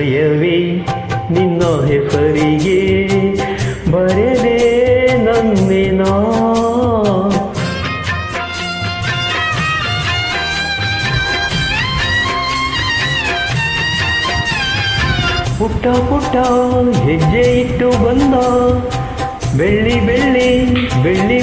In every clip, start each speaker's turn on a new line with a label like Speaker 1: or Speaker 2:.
Speaker 1: ಹೃದಯವೇ ನಿನ್ನ ಹೆಸರಿಗೆ ಬರೆದೆ ನನ್ನ ಪುಟ್ಟ ಪುಟ್ಟ ಹೆಜ್ಜೆ ಇಟ್ಟು ಬಂದ ಬೆಳ್ಳಿ ಬೆಳ್ಳಿ ಬೆಳ್ಳಿ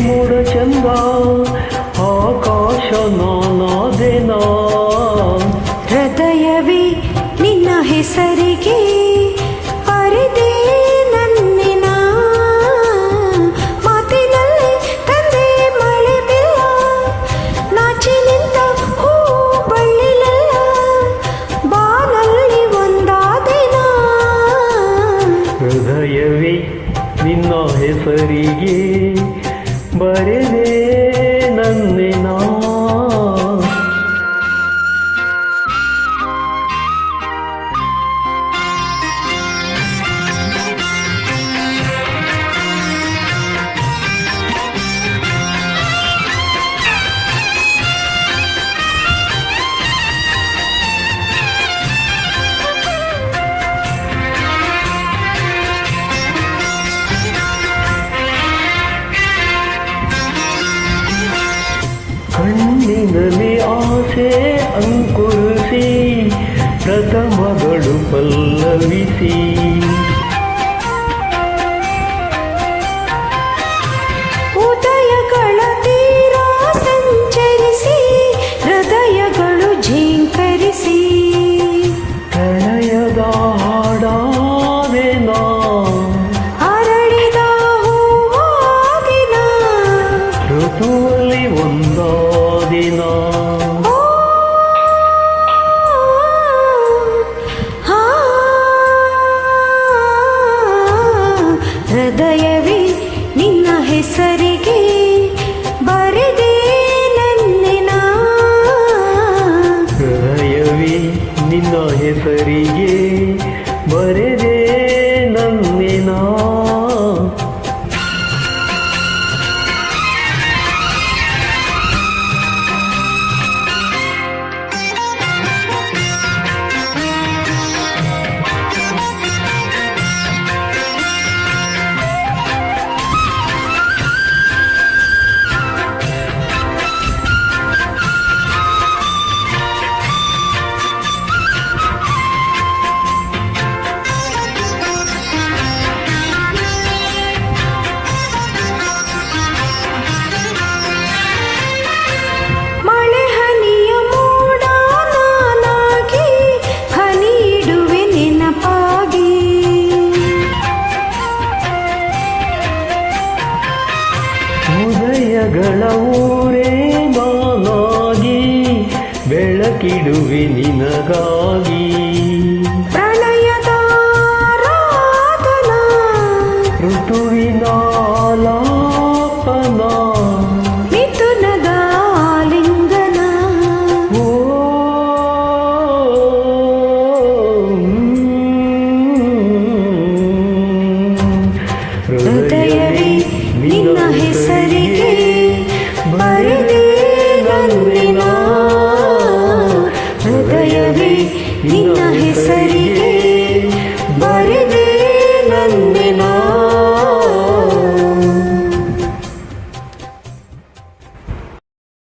Speaker 2: ಬರೆದೆ
Speaker 1: ಕಣ್ಣಿನಲ್ಲಿ ಆಸೆ ಅಂಕುರಿಸಿ ಪ್ರಥಮಗಳು ಪಲ್ಲವಿಸಿ
Speaker 2: ಹೃದಯವೇ ನಿನ್ನ ಹೆಸರಿಗೆ ಬರೆದೆ ನನ್ನಿನ
Speaker 1: ಹೃದಯವೇ ನಿನ್ನ ಹೆಸರಿಗೆ ಬರೆದೆ ಉದಯಗಳ ಊರೇ ನಾನಾಗಿ ಬೆಳಕಿಡುವೆ ನಿನಗಾಗಿ.